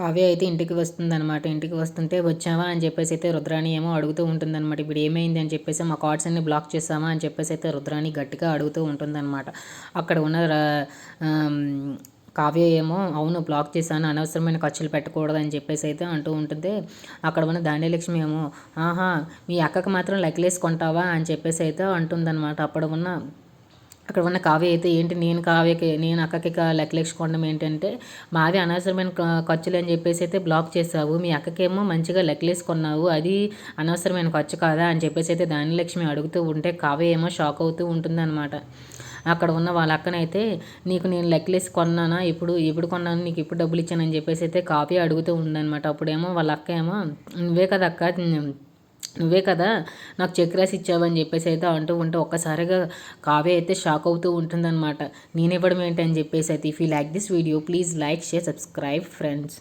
కావ్య అయితే ఇంటికి వస్తుందన్నమాట. ఇంటికి వస్తుంటే వచ్చావా అని చెప్పేసి అయితే రుద్రాణి ఏమో అడుగుతూ ఉంటుందన్నమాట. ఇప్పుడు ఏమైంది అని చెప్పేసి మా కార్డ్స్ అన్ని బ్లాక్ చేసామా అని చెప్పేసి అయితే రుద్రాణి గట్టిగా అడుగుతూ ఉంటుందన్నమాట. అక్కడ ఉన్న కావ్య ఏమో అవును బ్లాక్ చేశాను. అనవసరమైన ఖర్చులు పెట్టకూడదని చెప్పేసి అయితే అంటూ ఉంటుంది. అక్కడ ఉన్న ధాన్యలక్ష్మి ఏమో ఆహా మీ అక్కకి మాత్రం లెగ్లేస్ కొంటావా? అని చెప్పేసి అయితే అంటుందన్నమాట. అప్పుడు ఉన్న అక్కడ ఉన్న కావ్య అయితే ఏంటి? నేను కావ్యకి నేను అక్కకి లెక్కలేసుకోవడం ఏంటంటే మావి అనవసరమైన ఖర్చులు అని చెప్పేసి అయితే బ్లాక్ చేసావు మీ అక్కకేమో మంచిగా లెక్కలేసుకున్నావు అది అనవసరమైన ఖర్చు కాదా అని చెప్పేసి అయితే దానిలక్ష్మి అడుగుతూ ఉంటే కావ్య ఏమో షాక్ అవుతూ ఉంటుందన్నమాట. అక్కడ ఉన్న వాళ్ళ అక్కనైతే నీకు నేను లెక్కలేసి కొన్నానా ఇప్పుడు ఎప్పుడు కొన్నాను నీకు ఇప్పుడు డబ్బులు ఇచ్చానని చెప్పేసి అయితే కాపీ అడుగుతూ ఉందనమాట అప్పుడేమో వాళ్ళ అక్క ఏమో నువ్వే కదా అక్క నువ్వే కదా నాకు చెక్ రాసి ఇచ్చావని చెప్పేసి అయితే అంటూ ఉంటే ఒక్కసారిగా కావ్య అయితే షాక్ అవుతూ ఉంటుందన్నమాట. నేనివ్వడం ఏంటని అని చెప్పేసి అయితే if you like this video please like share subscribe friends